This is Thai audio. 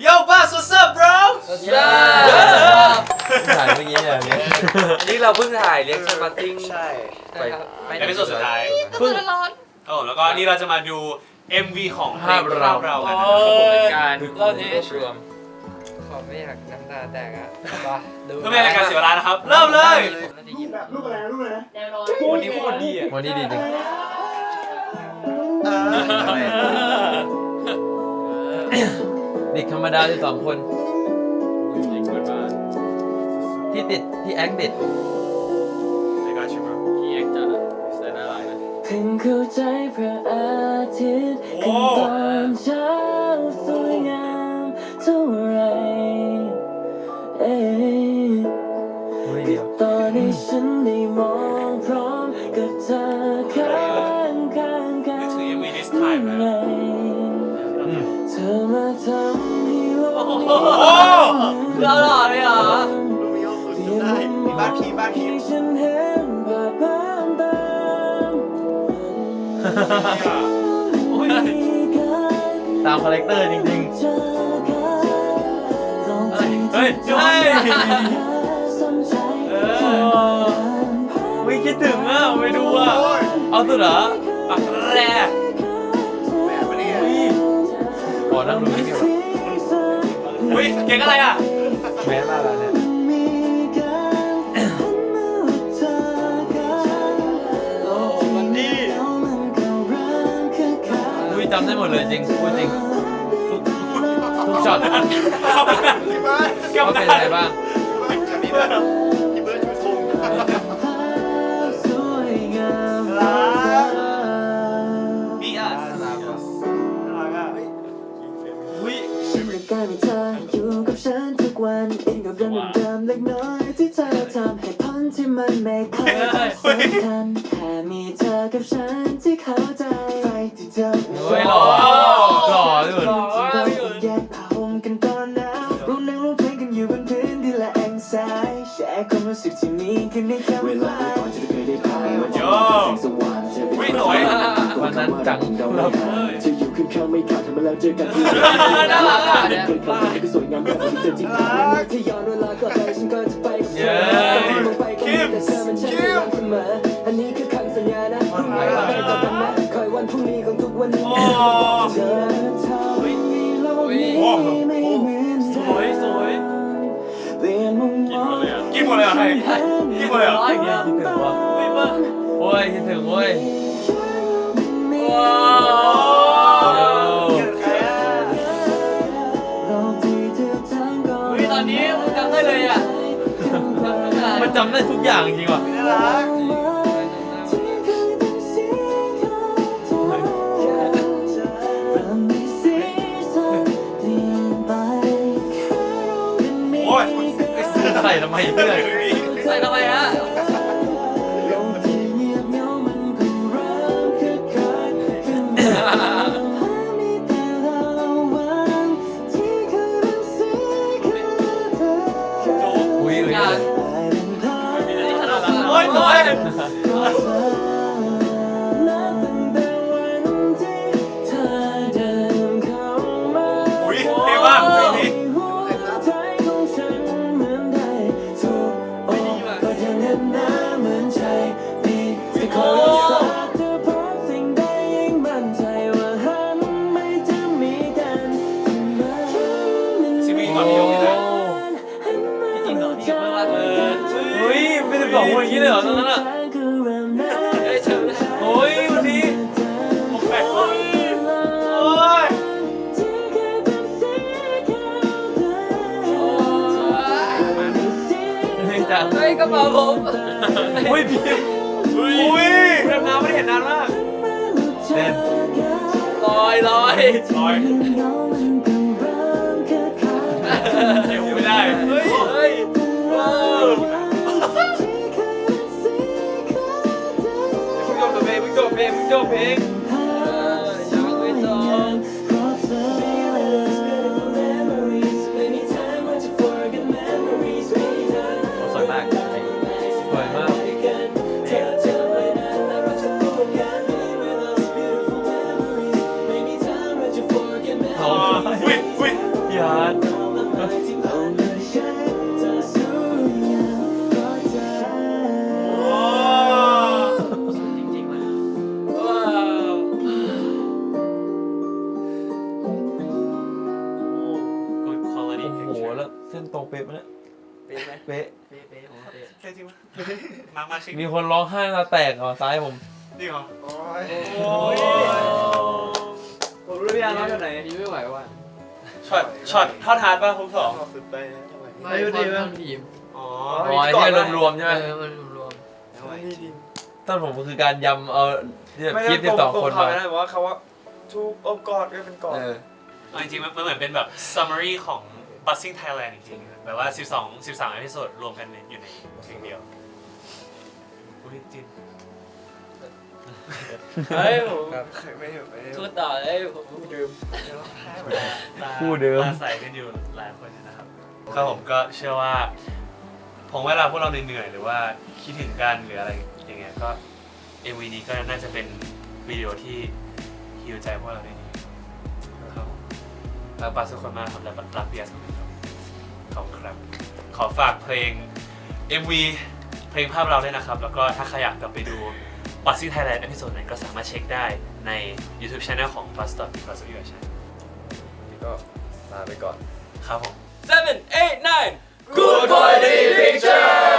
Yo boss what's up bro ถ่ายเมื่อกี้เนี่ยเนี่ยนี่เราเพิ่งถ่ายเรียกชันมาติ้งใช่ไปในเป็นส่วนสุดท้ายเพิ่งร้อนครับผมแล้วก็นี่เราจะมาดู MV ของเพลภางพเราเรากันโอ้นะครับยรอบนี้รวมขอไม่อยากน้ำตาแตกอะเพื่อไม่ให้รายการเสียเวลานะครับ เริ่มเลย รูปอะไรรูปอะไรแนวร้อนวันนี้โคตรดีอะ วันนี้ดีจริงเด็กธรรมดาที่สองคนที่ติดที่แอคติดเพิ่งเข้าใจพระอาทิตย์ขึ้นตอนเช้าสวยงามเท่าไรเอ้ยอุ้ยเดียวตอนนี้ฉันได้มองพร้อมกับเธอข้างข้างข้างนึกถึง MV this time ไงนะอื โลกโอ้โหเราหล่อเลยเหรอรูปนี้ก็คือจำได้มีบ้านพีบ้านพีที่ฉันเห็นภาพเพิ่มเติมตามคาแรคเตอร์จริงๆ เฮ้ย เฮ้ยวิคิดถึงอะไปดูอะ เอาสุดเหรอปักแร่แฝดปะเนี่ยขอนั่งดูนี่ดีกว่า อุ้ยเก่งอะไรอะแม้มากแล้วเนี่ยอุ้ยจำได้หมดเลยจริงพูดจริงทุกทุกช็อตพี่เบิร์ดเกี่ยวว่ากัเป็นนอะไรบ้าง จะมีด้วย กับเรื่องเดิมเล็กน้อยที่เธอทำให้พ้นที่มันไม่เคยสำคัญแค่มีเธอกับฉันที่เข้าใจไฟที่เธอเฮ้ยหล่อหล่อที่สุดแยกผ้าห่มกันตอนหนาวร่วมนั่งร้องเพลงกันอยู่บนพื้นที่ละแองซายแชร์ความรู้สึกที่มีกันในคำเวว่าลาก่อนจะเคยได้ผ่านวันโยสว่างเธอเป็นอุ้ยวันนั้นจังเราไม่ห่างเธออยู่ข้างๆไม่ขาดทำมาแล้วเจอกันที่น่ารักอะเนี่ยเคยพบเธอก็สวยงามแบบนี้เจอจริง ยคิดถึงเว้ยว้าวใครอะโลกที่เธอทำก็อุ้ยตอนนี้จำได้เลยอะมันจำได้ทุกอย่างจริงว่ะน่ารักโอ้ยใส่ทำไมเพื่อนใส่ทำไมฮะ ฮ้ยไม่ได้บอกว่าอย่างนี้เลยเหรอตอนนั้นอะเอ้ยเชิญโอ้ยวันนี้โอเคโอ้ยโอ้ยเฮ้ยจังเฮ้ยกระเป๋าผมอุ้ยพิมอุ้ยเรื่องน้ำไม่ได้เห็นนานมากเต้นลอยลอยลอยเดี๋ยวไม่ได้เฮ้ย เพล เส้นตรงเป๊ะปะเนี่ยเป็นไหมเป๊ะเป๊ะเป๊ะโอ้เป๊ะใช่จริงปะมามาชิคมีคนร้องไห้ตาแตกเหรอซ้ายผมจริงเหรอโอ้ยโอ้ยผมรู้หรือยังว่าอยู่ไหนนี่ไม่ไหวว่ะช็อตช็อตเท่าทานป่ะคุณสองไม่พอทั้งทีมอ๋ออ๋อไอ้ที่รวมๆใช่ไหมเออมันรวมต้นผมคือการยำเอาเนี่ยคิดสิบสองคนมาไม่ได้ว่าเขาว่าทุกองค์กรก็เป็นกอดเออเอาจริงๆมันมันเหมือนเป็นแบบ summary ของ Buzzing Thailand จริงๆแบบว่า 12 13 e p i s o d รวมกันอยู่ในเพลงเดียวอุ้ยจินเฮ้ยผมไม่เห็นไม่เห็นพูดต่อเลยผมดื่มตาคู่เดิมตาใสกันอยู่หลายคนนะครับครับผมก็เชื่อว่าผมเวลาพวกเราเหนื่อยๆหรือว่าคิดถึงกันหรืออะไรอย่างเงี้ยก็ MV นี้ก็น่าจะเป็นวิดีโอที่ฮิวใจพวกเราได้ดีครับผมแล้วปัสทุกคนมากครับและรักเบียร์สครับขอบคุณครับ ขอฝากเพลง MV เพลงภาพเราด้วยนะครับ แล้วก็ถ้าใครอยากกลับไปดู b u z z i n g Thailand เอพิโซดนั้นก็สามารถเช็คได้ใน YouTube Channel ของ Buzz Stop Because of You Channel นี่ก็ลาไปก่อน ครับผม seven eight nine Good quality picture